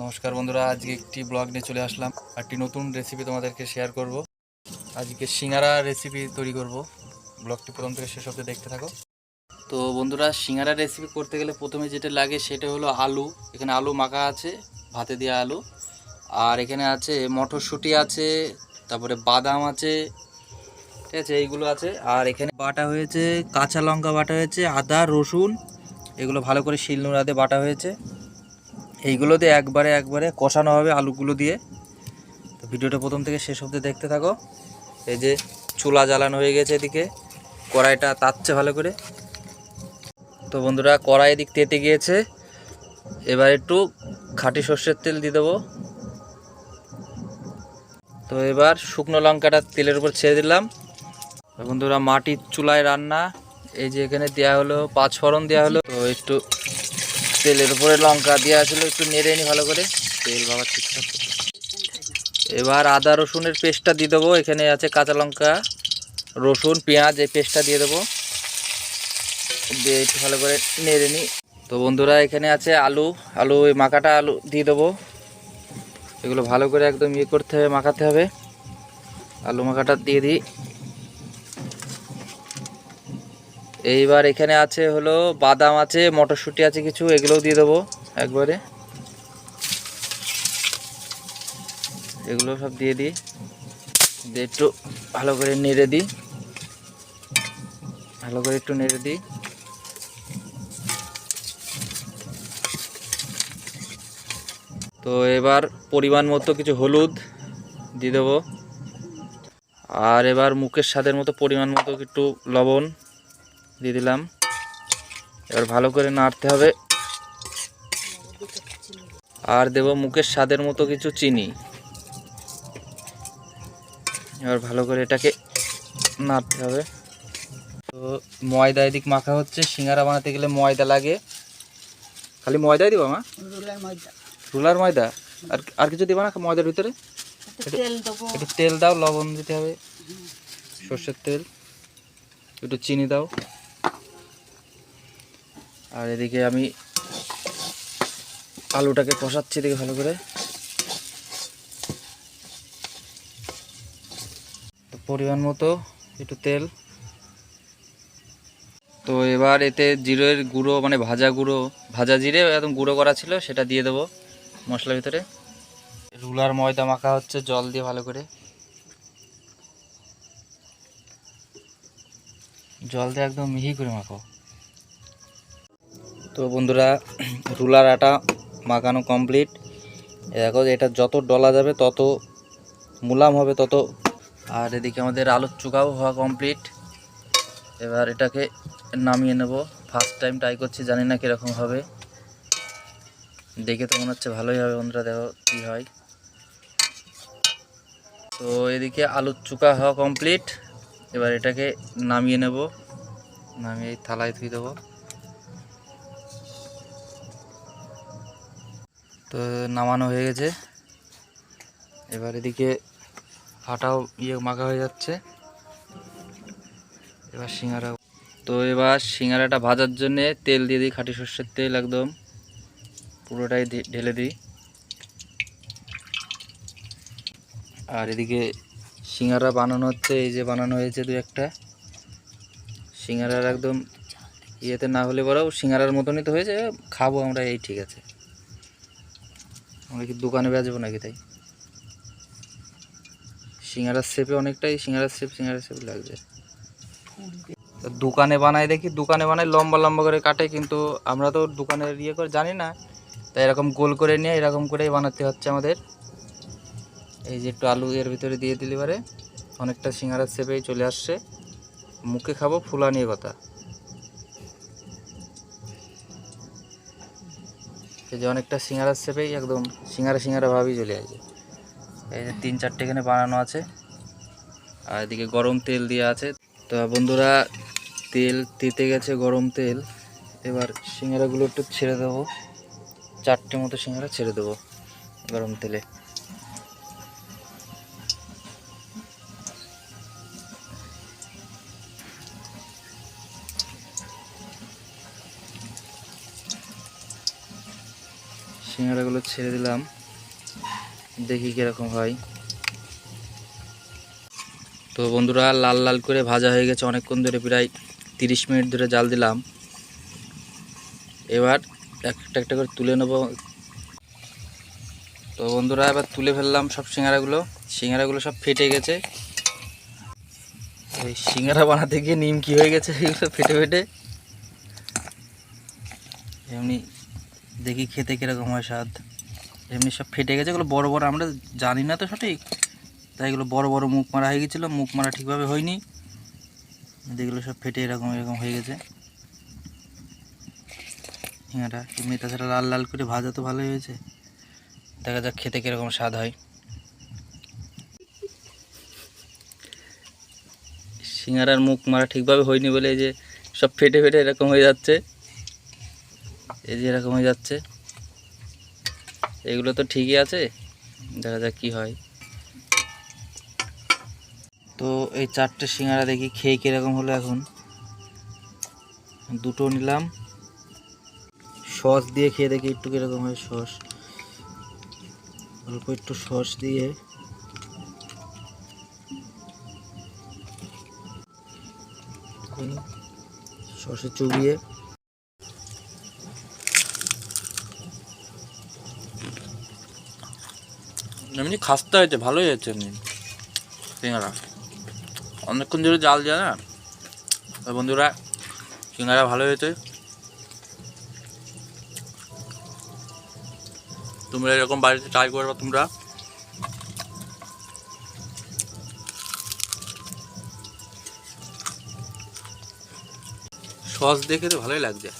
নমস্কার বন্ধুরা, আজকে একটি ব্লগ নিয়ে চলে আসলাম। একটি নতুন রেসিপি তোমাদেরকে শেয়ার করব। আজকে সিঙ্গারা রেসিপি তৈরি করব। ব্লগটি প্রথম থেকে শেষ অবধি দেখতে থাকো। তো বন্ধুরা, সিঙ্গারা রেসিপি করতে গেলে প্রথমে যেটা লাগে সেটা হলো আলু। এখানে আলু মাখা আছে, ভাতে দেওয়া আলু। আর এখানে আছে মটরশুঁটি আছে, তারপরে বাদাম আছে, ঠিক আছে, এইগুলো আছে। আর এখানে বাটা হয়েছে, কাঁচা লঙ্কা বাটা হয়েছে, আদা, রসুন, এগুলো ভালো করে শিলনোড়াতে বাটা হয়েছে। এইগুলো দিয়ে একবারে একবারে কষানো হবে আলুগুলো দিয়ে। তো ভিডিওটা প্রথম থেকে শেষ অবধি দেখতে থাকো। এই যে চুলা জ্বালানো হয়ে গেছে এদিকে, কড়াইটা তাচ্ছে ভালো করে। তো বন্ধুরা, কড়াই এদিক তেতে গিয়েছে। এবার একটু খাঁটি সর্ষের তেল দিয়ে দেবো। তো এবার শুকনো লঙ্কাটা তেলের উপর ছেড়ে দিলাম। বন্ধুরা, মাটির চুলায় রান্না, এই যে এখানে দেওয়া হলো পাঁচ ফোড়ন দেওয়া হলো। তো একটু তেলের উপরে লঙ্কা দেওয়া ছিল একটু নেড়ে নি ভালো করে। তেল বাবা ঠিকঠাক। এবার আদা রসুনের পেস্টটা দিয়ে দেবো এখানে আছে কাঁচা লঙ্কা রসুন পেঁয়াজ এই পেস্টটা দিয়ে দেবো। দিয়ে একটু ভালো করে নেড়ে নিই তো বন্ধুরা এখানে আছে আলু আলু ওই মাখাটা আলু দিয়ে দেবো। এগুলো ভালো করে একদম ইয়ে করতে হবে মাখাতে হবে। আলু মাখাটা দিয়ে দিই। এইবার এখানে আছে হলো বাদাম আছে, মটরশুঁটি আছে কিছু, এগুলোও দিয়ে দেবো একবারে। এগুলো সব দিয়ে দিই। দিয়ে একটু ভালো করে নেড়ে দিই। ভালো করে একটু নেড়ে দিই। তো এবার পরিমাণ মতো কিছু হলুদ দিয়ে দেবো। আর এবার মুখের স্বাদের মতো পরিমাণ মতো একটু লবণ। দিয়ে দিলাম। এবার ভালো করে নাড়তে হবে। আর দেব মুখের স্বাদের মতো কিছু চিনি। এবার ভালো করে এটাকে নাড়তে হবে। তো ময়দা এদিক মাখা হচ্ছে সিঙ্গারা বানাতে গেলে ময়দা লাগে। খালি ময়দাই দিব মা? রুলার ময়দা। আর আর কিছু দিবা না ময়দার ভিতরে? একটু তেল একটু তেল দাও লবণ দিতে হবে। সর্ষের তেল। একটু চিনি দাও। আর এদিকে আমি আলুটাকে কষাচ্ছি এদিকে ভালো করে। তো পরিমাণ মতো একটু তেল। তো এবার এতে জিরের গুঁড়ো মানে ভাজা গুঁড়ো, ভাজা জিরে একদম গুঁড়ো করা ছিল, সেটা দিয়ে দেবো মশলার ভিতরে। রুলার ময়দা মাখা হচ্ছে, জল দিয়ে ভালো করে। জল দিয়ে একদম মিহি করে মাখো। তো বন্ধুরা, রুলার আটা মাখানো কমপ্লিট দেখো, এটা যত ডলা যাবে, তত মুলাম হবে, তত। আর এদিকে আমাদের আলুর চুকাও হওয়া কমপ্লিট এবার এটাকে নামিয়ে নেব। ফার্স্ট টাইম ট্রাই করছি, জানি না কীরকম হবে। দেখে তো মনে হচ্ছে ভালোই হবে, বন্ধুরা, দেখো কী হয়। তো এদিকে আলুর চুকা হওয়া কমপ্লিট এবার এটাকে নামিয়ে নেব। নামিয়ে থালায় ধুয়ে দেবো। তো নামানো হয়ে গেছে। এবার এদিকে আটাও ইয়ে মাখা হয়ে যাচ্ছে। এবার সিঙ্গারা তো এবার সিঙ্গারাটা ভাজার জন্যে তেল দিয়ে দিই, খাঁটি সর্ষের তেল একদম। পুরোটাই ঢেলে দিই। আর এদিকে সিঙ্গারা বানানো হচ্ছে, এই যে বানানো হয়েছে দু একটা। সিঙ্গারার একদম ইয়েতে না হলে বড়ও সিঙ্গারার মতনই তো হয়েছে খাব আমরা, এই ঠিক আছে। আমরা কি দোকানে বেচবো নাকি তাই? সিঙ্গারার শেপে অনেকটাই সিঙ্গারার শেপ সিঙ্গারার শেপ লাগছে দোকানে বানাই দেখি, দোকানে বানাই লম্বা লম্বা করে কাটে, কিন্তু আমরা তো দোকানের ইয়ে করে জানি না। তাই এরকম গোল করে নিয়ে এরকম করেই বানাতে হচ্ছে আমাদের। এই যে একটু আলু এর ভিতরে দিয়ে দিলে পারে। অনেকটা সিঙ্গারার শেপেই চলে আসছে। মুখে খাব ফুলা নিয়ে কথা। যে অনেকটা সিঙ্গারার শেপেই একদম সিঙ্গারা সিঙ্গারা ভাবেই চলে আসে। এই যে তিন চারটে এখানে বানানো আছে। আর এদিকে গরম তেল দিয়ে আছে। তো বন্ধুরা, তেল তেতে গেছে গরম তেল। এবার সিঙ্গারাগুলো একটু ছেড়ে দেবো। চারটে মতো সিঙ্গারা ছেড়ে দেবো গরম তেলে। সিঙ্গারাগুলো ছেড়ে দিলাম। দেখি কীরকম হয়। তো বন্ধুরা, লাল লাল করে ভাজা হয়ে গেছে অনেকক্ষণ ধরে, প্রায় তিরিশ মিনিট ধরে জাল দিলাম। এবার একটা একটা করে তুলে নেব। তো বন্ধুরা, এবার তুলে ফেললাম সব সিঙ্গারাগুলো। সিঙ্গারাগুলো সব ফেটে গেছে। এই সিঙ্গারা বানাতে গিয়ে নিমকি হয়ে গেছে? এগুলো ফেটে ফেটে। এমনি দেখি খেতে কীরকম হয় স্বাদ। এমনি সব ফেটে গেছে, এগুলো বড় বড়, আমরা জানি না তো সঠিক। তাই এগুলো বড় বড় মুখ মারা হয়ে গেছিল, মুখ মারা ঠিকভাবে হয়নি। যেগুলো সব ফেটে এরকম এরকম হয়ে গেছে। সিঙ্গারা এমনি তাছাড়া লাল লাল করে ভাজা তো ভালোই হয়েছে। দেখা যাক খেতে কীরকম স্বাদ হয়। সিঙ্গারার মুখ মারা ঠিকভাবে হয়নি বলে যে সব ফেটে ফেটে এরকম হয়ে যাচ্ছে। এই যে এরকম হয়ে যাচ্ছে। এগুলো তো ঠিকই আছে, দেখা যাক কি হয়। তো এই চারটে সিঙ্গারা দেখি খেয়ে কীরকম হলো এখন। দুটো নিলাম। সস দিয়ে খেয়ে দেখি একটু কীরকম হয় সস। অল্প একটু সস দিয়ে। সসে চুবিয়ে এমনি খাস্তা হয়েছে, ভালোই হয়েছে এমনি। সিঙ্গারা। অনেকক্ষণ ধরে জাল যায় না? বন্ধুরা, সিঙ্গারা ভালো হয়েছে। তোমরা এরকম বাড়িতে ট্রাই করবে তোমরা। সস দেখে তো ভালোই লাগছে।